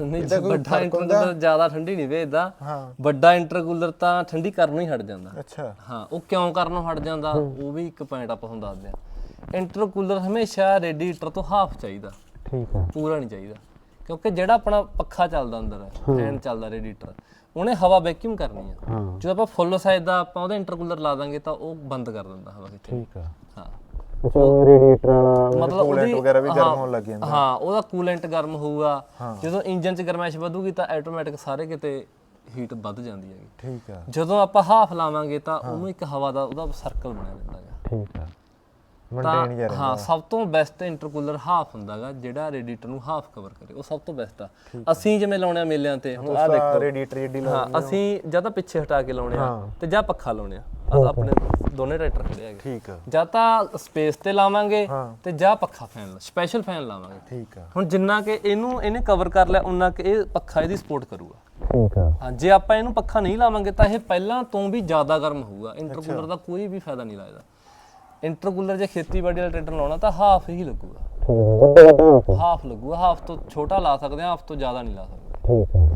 ਨਹੀਂ ਕੋਈ ਵੱਡਾ ਇੰਟਰਕੂਲਰ ਜ਼ਿਆਦਾ ਠੰਡੀ ਨਹੀਂ ਵੇਚਦਾ ਹਾਂ। ਵੱਡਾ ਇੰਟਰਕੂਲਰ ਤਾਂ ਠੰਡੀ ਕਰਨੋਂ ਹੀ ਹਟ ਜਾਂਦਾ। ਅੱਛਾ। ਹਾਂ ਉਹ ਕਿਉਂ ਕਰਨੋਂ ਹਟ ਜਾਂਦਾ? ਉਹ ਵੀ ਇੱਕ ਪੁਆਇੰਟ ਆਪਾਂ ਤੁਹਾਨੂੰ ਦੱਸਦੇ ਆ ਇੰਟਰਕੂਲਰ ਹਮੇਸ਼ਾ ਰੇਡੀਏਟਰ ਤੋਂ ਹਾਫ ਚਾਹੀਦਾ। ਠੀਕ ਹੈ। ਪੂਰਾ ਨਹੀਂ ਚਾਹੀਦਾ। ਕਿਉਂਕਿ ਜਿਹੜਾ ਆਪਣਾ ਪੱਖਾ ਚੱਲਦਾ ਅੰਦਰ ਹੈ। ਫੈਨ ਚੱਲਦਾ ਰੇਡੀਏਟਰ ਉਹਨੇ ਹਵਾ ਵੈਕਿਊਮ ਕਰਨੀ ਆ। ਹਾਂ। ਜਦੋਂ ਆਪਾਂ ਫੁੱਲ ਸਾਈਜ਼ ਦਾ ਆਪਾਂ ਉਹਦਾ ਇੰਟਰਕੂਲਰ ਲਾ ਦਾਂਗੇ ਤਾਂ ਉਹ ਬੰਦ ਕਰ ਦਿੰਦਾ ਹਵਾ ਠੀਕ ਹੈ ਹਾਂ। ਅੱਛਾ ਰੇਡੀਏਟਰ ਵਾਲਾ ਮਤਲਬ ਕੂਲੈਂਟ ਵਗੈਰਾ ਵੀ ਗਰਮ ਹੋਣ ਲੱਗ ਜਾਂਦਾ। ਹਾਂ ਉਹਦਾ ਕੂਲੈਂਟ ਗਰਮ ਹੋਊਗਾ। ਜਦੋਂ ਇੰਜਨ 'ਚ ਗਰਮਾਇਸ਼ ਵਧੂਗੀ ਤਾਂ ਆਟੋਮੈਟਿਕ ਸਾਰੇ ਕਿਤੇ ਹੀਟ ਵੱਧ ਜਾਂਦੀ ਹੈਗੀ। ਠੀਕ ਆ। ਜਦੋਂ ਆਪਾਂ ਹਾਫ ਲਾਵਾਂਗੇ ਤਾਂ ਉਹਨੂੰ ਇੱਕ ਹਵਾ ਦਾ ਉਹਦਾ ਸਰਕਲ ਬਣਿਆ ਰਹਿੰਦਾ ਹੈਗਾ। ਠੀਕ ਹੈ ਮੇਨਟੇਨ ਤਾਂ ਹਾਂ ਸਭ ਤੋਂ ਬੈਸਟ ਇੰਟਰਕੂਲਰ ਹਾਫ ਹੁੰਦਾਗਾ ਜਿਹੜਾ ਰੇਡੀਏਟਰ ਨੂੰ ਹਾਫ ਕਵਰ ਕਰੇ। ਉਹ ਸਭ ਤੋਂ ਬੈਸਟ ਆ। ਅਸੀਂ ਜਿਵੇਂ ਲਾਉਣੇ ਆ ਮੇਲਿਆਂ ਤੇ ਹੁਣ ਆ ਦੇਖੋ। ਰੇਡੀਏਟਰ ਏਡੀ ਲਾ ਹਾਂ ਅਸੀਂ ਜਾਂ ਤਾਂ ਪਿੱਛੇ ਹਟਾ ਕੇ ਲਾਉਣੇ ਆ ਤੇ ਜਾਂ ਪੱਖਾ ਲਾਉਣੇ ਆ। ਆਹ ਆਪਣੇ ਦੋਨੇ ਟਰੈਕਟਰ ਖੜੇ ਹੈਗੇ। ਠੀਕ ਆ। ਜਾਂ ਤਾਂ ਸਪੇਸ ਤੇ ਲਾਵਾਂਗੇ। ਤੇ ਜਾਂ ਪੱਖਾ ਫੈਨ ਸਪੈਸ਼ਲ ਫੈਨ ਲਾਵਾਂਗੇ। ਠੀਕ ਆ। ਹੁਣ ਜਿੰਨਾ ਕਿ ਇਹਨੂੰ ਇਹਨੇ ਕਵਰ ਕਰ ਲਿਆ ਉਨਾ ਕਿ ਇਹ ਪੱਖਾ ਇਹਦੀ ਸਪੋਰਟ ਕਰੂਗਾ। ਠੀਕ ਹੈ ਹਾਂ ਜੇ ਆਪਾਂ ਇਹਨੂੰ ਪੱਖਾ ਨਹੀਂ ਲਾਵਾਂਗੇ ਤਾਂ ਇਹ ਪਹਿਲਾਂ ਤੋਂ ਵੀ ਜ਼ਿਆਦਾ ਗਰਮ ਹੋਊਗਾ। ਇੰਟਰਕੂਲਰ ਦਾ ਕੋਈ ਵੀ ਫਾਇਦਾ ਨਹੀਂ ਲੱਗਦਾ। ਇੰਟਰਕੂਲਰ ਜੇ ਖੇਤੀਬਾੜੀ ਵਾਲਾ ਟਰੈਕਟਰ ਲਾਉਣਾ ਤਾਂ ਹਾਫ ਹੀ ਲੱਗੂਗਾ। ਹਾਫ ਲੱਗੂਗਾ ਹਾਫ ਤੋਂ ਛੋਟਾ ਲਾ ਸਕਦੇ ਆ ਹਾਫ ਤੋਂ ਜ਼ਿਆਦਾ ਨਹੀਂ ਲਾ ਸਕਦੇ। ਠੀਕ ਹੈ